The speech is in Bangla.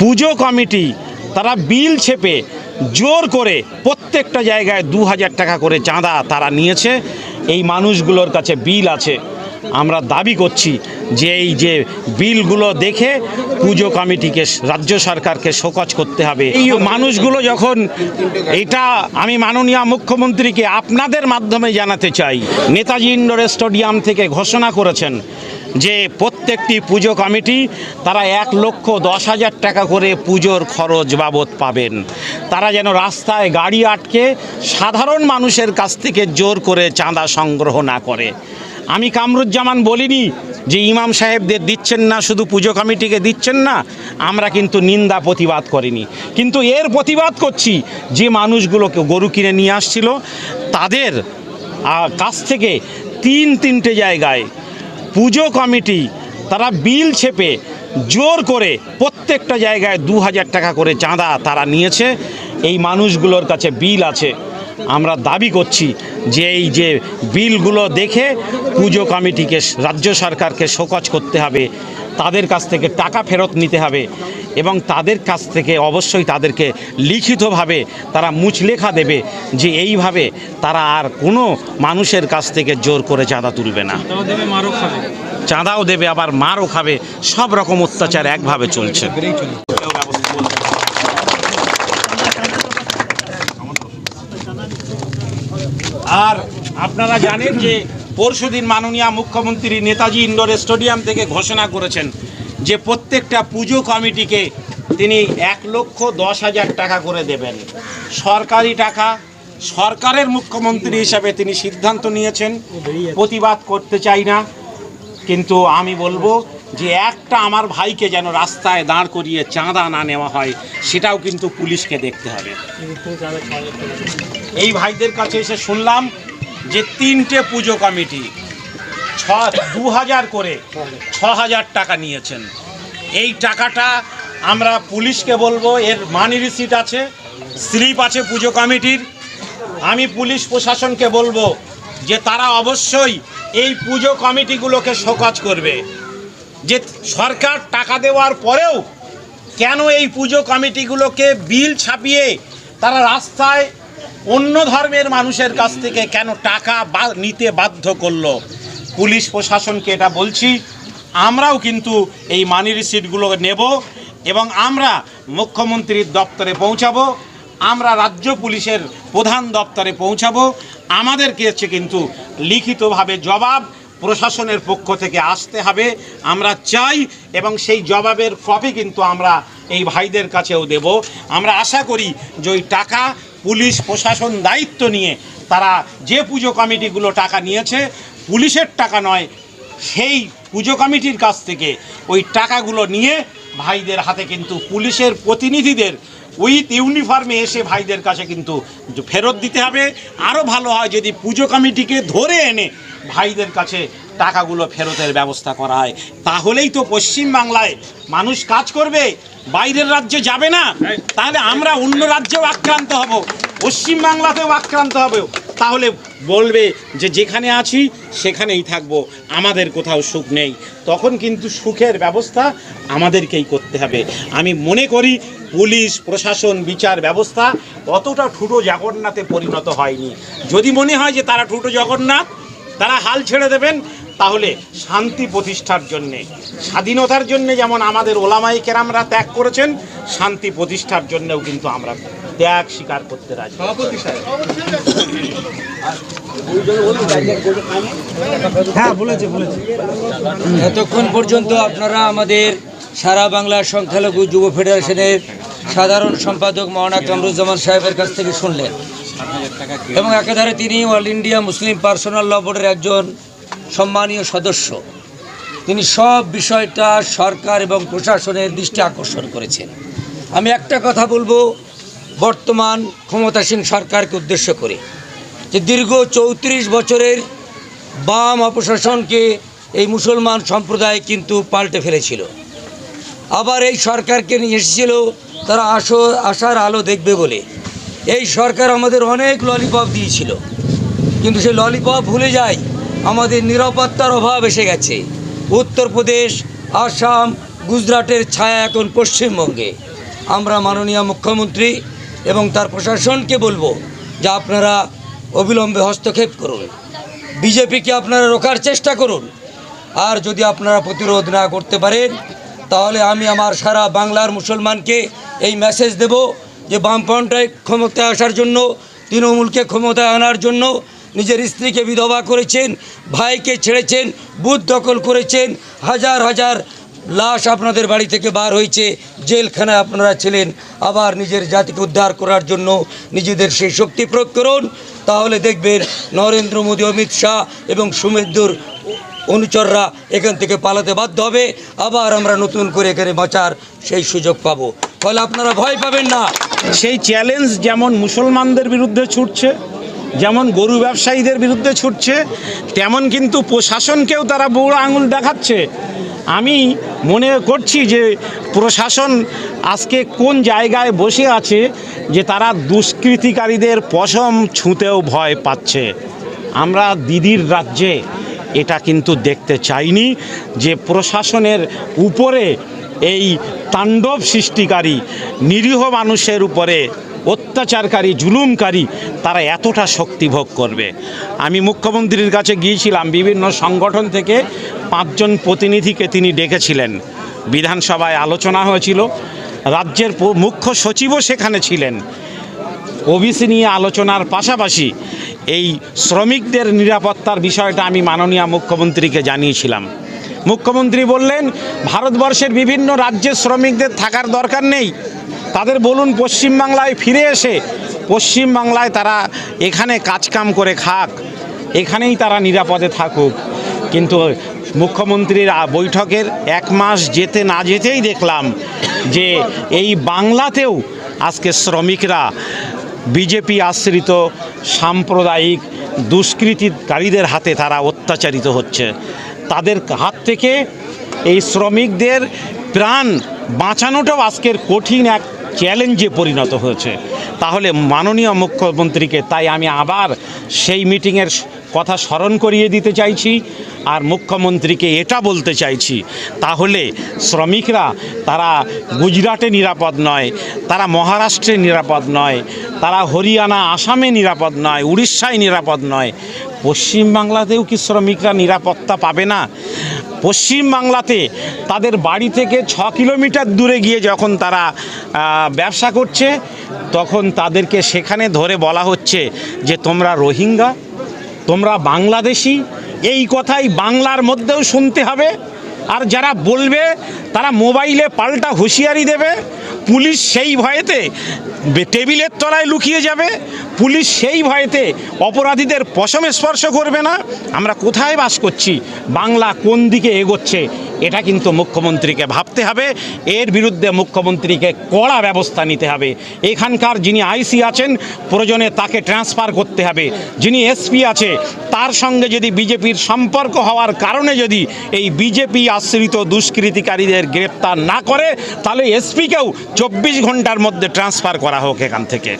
পুজো কমিটি তারা বিল ছেপে জোর করে প্রত্যেকটা জায়গায় দু হাজার টাকা করে চাঁদা তারা নিয়েছে। এই মানুষগুলোর কাছে বিল আছে। আমরা দাবি করছি যে এই যে বিলগুলো দেখে পুজো কমিটিকে রাজ্য সরকারকে শোকজ করতে হবে। এই মানুষগুলো যখন এটা আমি মাননীয় মুখ্যমন্ত্রীকে আপনাদের মাধ্যমে জানাতে চাই নেতাজি ইন্ডোর স্টেডিয়াম থেকে ঘোষণা করেছেন যে প্রত্যেকটি পুজো কমিটি, তারা এক লক্ষ দশ হাজার টাকা করে পুজোর খরচ বাবদ পাবেন। তারা যেন রাস্তায় গাড়ি আটকে সাধারণ মানুষের কাছ থেকে জোর করে চাঁদা সংগ্রহ না করে। আমি কামরুজ্জামান বলিনি যে ইমাম সাহেবদের দিচ্ছেন না, শুধু পুজো কমিটিকে দিচ্ছেন না, আমরা কিন্তু নিন্দা প্রতিবাদ করিনি। কিন্তু এর প্রতিবাদ করছি, যে মানুষগুলোকে গরু কিনে নিয়ে আসছিল, তাদের কাছ থেকে তিন তিনটে জায়গায় পুজো কমিটি, তারা বিল ছেপে জোর করে প্রত্যেকটা জায়গায় দু হাজার টাকা করে চাঁদা তারা নিয়েছে। এই মানুষগুলোর কাছে বিল আছে। আমরা দাবি করছি যে এই যে বিলগুলো দেখে পুজো কমিটিকে, রাজ্য সরকারকে শোকজ করতে হবে। তাদের কাছ থেকে টাকা ফেরত নিতে হবে এবং তাদের কাছ থেকে অবশ্যই তাদেরকে লিখিতভাবে তারা মুচলেখা দেবে যে এইভাবে তারা আর কোনো মানুষের কাছ থেকে জোর করে চাঁদা তুলবে না। চাঁদাও দেবে আবার মারও খাবে। সব রকম অত্যাচার একভাবে চলছে। আর আপনারা জানেন যে পরশুদিন মাননীয় মুখ্যমন্ত্রী নেতাজি ইন্ডোর স্টেডিয়াম থেকে ঘোষণা করেছেন যে প্রত্যেকটা পুজো কমিটিকে তিনি এক লক্ষ দশ হাজার টাকা করে দেবেন। সরকারি টাকা, সরকারের মুখ্যমন্ত্রী হিসাবে তিনি সিদ্ধান্ত নিয়েছেন। প্রতিবাদ করতে চাই না, কিন্তু আমি বলব যে একটা আমার ভাইকে যেন রাস্তায় দাঁড় করিয়ে চাঁদা না নেওয়া হয়, সেটাও কিন্তু পুলিশকে দেখতে হবে। এই ভাইদের কাছে এসে শুনলাম যে তিনটে পুজো কমিটি, ছ দু হাজার করে ছ হাজার টাকা নিয়েছেন। এই টাকাটা আমরা পুলিশকে বলব, এর মানি রিসিট আছে, স্লিপ আছে পুজো কমিটির। আমি পুলিশ প্রশাসনকে বলব যে তারা অবশ্যই এই পুজো কমিটিগুলোকে শোকজ করবে। যে সরকার টাকা দেওয়ার পরেও কেন এই পুজো কমিটিগুলোকে বিল ছাপিয়ে তারা রাস্তায় অন্য ধর্মের মানুষের কাছ থেকে কেন টাকা নিতে বাধ্য করল? পুলিশ প্রশাসনকে এটা বলছি, আমরাও কিন্তু এই মানি রিসিটগুলো নেব এবং আমরা মুখ্যমন্ত্রীর দপ্তরে পৌঁছাবো, আমরা রাজ্য পুলিশের প্রধান দপ্তরে পৌঁছাবো। আমাদের কাছে কিন্তু লিখিতভাবে জবাব প্রশাসনের পক্ষ থেকে আসতে হবে। আমরা চাই এবং সেই জবাবের কপি কিন্তু আমরা এই ভাইদের কাছেও দেব। আমরা আশা করি যে ওই টাকা পুলিশ প্রশাসন দায়িত্ব নিয়ে তারা যে পুজো কমিটিগুলো টাকা নিয়েছে, পুলিশের টাকা নয়, সেই পুজো কমিটির কাছ থেকে ওই টাকাগুলো নিয়ে ভাইদের হাতে কিন্তু পুলিশের প্রতিনিধিদের উইথ ইউনিফর্মে এসে ভাইদের কাছে কিন্তু ফেরত দিতে হবে। আরও ভালো হয় যদি পুজো কমিটিকে ধরে এনে ভাইদের কাছে টাকাগুলো ফেরতের ব্যবস্থা করা হয়। তাহলেই তো পশ্চিমবাংলায় মানুষ কাজ করবে। বাইরের রাজ্যে যাবে না তাহলে আমরা অন্য রাজ্যেও আক্রান্ত হব পশ্চিমবাংলাতেও আক্রান্ত হবে। তাহলে বলবে যে যেখানে আছি সেখানেই থাকব আমাদের কোথাও সুখ নেই। তখন কিন্তু সুখের ব্যবস্থা আমাদেরকেই করতে হবে। আমি মনে করি পুলিশ প্রশাসন বিচার ব্যবস্থা অতটা ঠুটো জগন্নাথে পরিণত হয়নি। যদি মনে হয় যে তারা ঠুটো জগন্নাথ তারা হাল ছেড়ে দেবেন তাহলে শান্তি প্রতিষ্ঠার জন্যে স্বাধীনতার জন্যে যেমন আমাদের ওলামাই কেরামরা ত্যাগ করেছেন শান্তি প্রতিষ্ঠার জন্যেও কিন্তু আমরা ত্যাগ স্বীকার করতে রাজি। হ্যাঁ বলেছে বলেছে। এতক্ষণ পর্যন্ত আপনারা আমাদের সারা বাংলার সংখ্যালঘু যুব ফেডারেশনের সাধারণ সম্পাদক মৌলানা কামরুজ্জামান সাহেবের কাছ থেকে শুনলেন। এবং একাধারে তিনি all India Muslim personal law বোর্ডের একজন সম্মানীয় সদস্য, তিনি সব বিষয়টা সরকার এবং প্রশাসনের দৃষ্টি আকর্ষণ করেছেন। আমি একটা কথা বলব, বর্তমান ক্ষমতাসীন সরকারকে উদ্দেশ্য করে, যে দীর্ঘ চৌত্রিশ বছরের বাম অপশাসনকে এই মুসলমান সম্প্রদায় কিন্তু পাল্টে ফেলেছিল। আবার এই সরকারকে নিয়ে এসেছিল, তারা আসো, আশার আলো দেখবে বলে। এই সরকার আমাদের অনেক ললিপপ দিয়েছিল, কিন্তু সেই ললিপপ ভুলে যায়। আমাদের নিরাপত্তার অভাব এসে গেছে। উত্তরপ্রদেশ, আসাম, গুজরাটের ছায়া এখন পশ্চিমবঙ্গে। আমরা মাননীয় মুখ্যমন্ত্রী এবং তার প্রশাসনকে বলব যে আপনারা অবিলম্বে হস্তক্ষেপ করুন। বিজেপিকে আপনারা রোখার চেষ্টা করুন। আর যদি আপনারা প্রতিরোধ না করতে পারেন, তাহলে আমি আমার সারা বাংলার মুসলমানকে এই মেসেজ দেব যে বামপন্থায় ক্ষমতায় আসার জন্য, তৃণমূলকে ক্ষমতায় আনার জন্য নিজের স্ত্রীকে বিধবা করেছেন, ভাইকে ছেড়েছেন, বুথ দখল করেছেন, হাজার হাজার লাশ আপনাদের বাড়ি থেকে বার হয়েছে, জেলখানায় আপনারা ছিলেন, আবার নিজের জাতিকে উদ্ধার করার জন্য নিজেদের সেই শক্তি প্রয়োগ করুন। তাহলে দেখবেন নরেন্দ্র মোদী, অমিত শাহ এবং সুমেন্দুর অনুচররা এখান থেকে পালাতে বাধ্য হবে। আবার আমরা নতুন করে এখানে বাঁচার সেই সুযোগ পাবো। ফলে আপনারা ভয় পাবেন না। সেই চ্যালেঞ্জ যেমন মুসলমানদের বিরুদ্ধে ছুটছে যেমন গরু ব্যবসায়ীদের বিরুদ্ধে ছুটছে, তেমন কিন্তু প্রশাসনকেও তারা বড় আঙুল দেখাচ্ছে। আমি মনে করছি যে প্রশাসন আজকে কোন জায়গায় বসে আছে যে তারা দুষ্কৃতিকারীদের পশম ছুঁতেও ভয় পাচ্ছে। আমরা দিদির রাজ্যে এটা কিন্তু দেখতে চাইনি যে প্রশাসনের উপরে এই তাণ্ডব সৃষ্টিকারী নিরীহ মানুষের উপরে অত্যাচারকারী, জুলুমকারী, তারা এতটা শক্তি ভোগ করবে। আমি মুখ্যমন্ত্রীর কাছে গিয়েছিলাম, বিভিন্ন সংগঠন থেকে পাঁচজন প্রতিনিধিকে তিনি ডেকেছিলেন। বিধানসভায় আলোচনা হয়েছিল, রাজ্যের মুখ্য সচিবও সেখানে ছিলেন। ওবিসি নিয়ে আলোচনার পাশাপাশি এই শ্রমিকদের নিরাপত্তার বিষয়টা আমি মাননীয় মুখ্যমন্ত্রীকে জানিয়েছিলাম। মুখ্যমন্ত্রী বললেন, ভারতবর্ষের বিভিন্ন রাজ্যের শ্রমিকদের থাকার দরকার নেই। তাদের বলুন, পশ্চিমবাংলায় ফিরে এসে পশ্চিমবাংলায় তারা এখানে কাজকাম করে খাক, এখানেই তারা নিরাপদে থাকুক। কিন্তু মুখ্যমন্ত্রীর বৈঠকের এক মাস যেতে না যেতেই দেখলাম যে এই বাংলাতেও আজকে শ্রমিকরা বিজেপি আশ্রিত সাম্প্রদায়িক দুষ্কৃতিকারীদের হাতে তারা অত্যাচারিত হচ্ছে। তাদের হাত থেকে এই শ্রমিকদের প্রাণ বাঁচানোটাও আজকের কঠিন এক চ্যালেঞ্জে পরিণত হয়েছে। তাহলে মাননীয় মুখ্যমন্ত্রীকে তাই আমি আবার সেই মিটিংয়ের কথা স্মরণ করিয়ে দিতে চাইছি আর মুখ্যমন্ত্রীকে এটা বলতে চাইছি, তাহলে শ্রমিকরা তারা গুজরাটে নিরাপদ নয়, তারা মহারাষ্ট্রে নিরাপদ নয়, তারা হরিয়ানা, আসামে নিরাপদ নয়, উড়িষ্যায় নিরাপদ নয় পশ্চিমবাংলাতেও কি শ্রমিকরা নিরাপত্তা পাবে না? পশ্চিমবাংলাতে তাদের বাড়ি থেকে ছ কিলোমিটার দূরে গিয়ে যখন তারা ব্যবসা করছে, তখন তাদেরকে সেখানে ধরে বলা হচ্ছে যে, তোমরা রোহিঙ্গা, তোমরা বাংলাদেশি, এই কথাই বাংলার মধ্যেও শুনতে হবে। আর যারা বলবে, তারা মোবাইলে পাল্টা হুঁশিয়ারি দেবে, পুলিশ সেই ভয়েতে টেবিলের তলায় লুকিয়ে যাবে পুলিশ সেই ভয়েতে অপরাধীদের পশমে স্পর্শ করবে না। আমরা কোথায় বাস করছি? বাংলা কোন দিকে এগোচ্ছে? এটা কিন্তু মুখ্যমন্ত্রীকে ভাবতে হবে। এর বিরুদ্ধে মুখ্যমন্ত্রীকে কড়া ব্যবস্থা নিতে হবে। এখানকার যিনি আইসি আছেন, প্রয়োজনে তাকে ট্রান্সফার করতে হবে। যিনি এসপি আছে, তার সঙ্গে যদি বিজেপির সম্পর্ক হওয়ার কারণে যদি এই বিজেপি আশ্রিত দুষ্কৃতিকারীদের গ্রেপ্তার না করে, তাহলে এসপিকেও চব্বিশ ঘণ্টার মধ্যে ট্রান্সফার করা হোক এখান থেকে।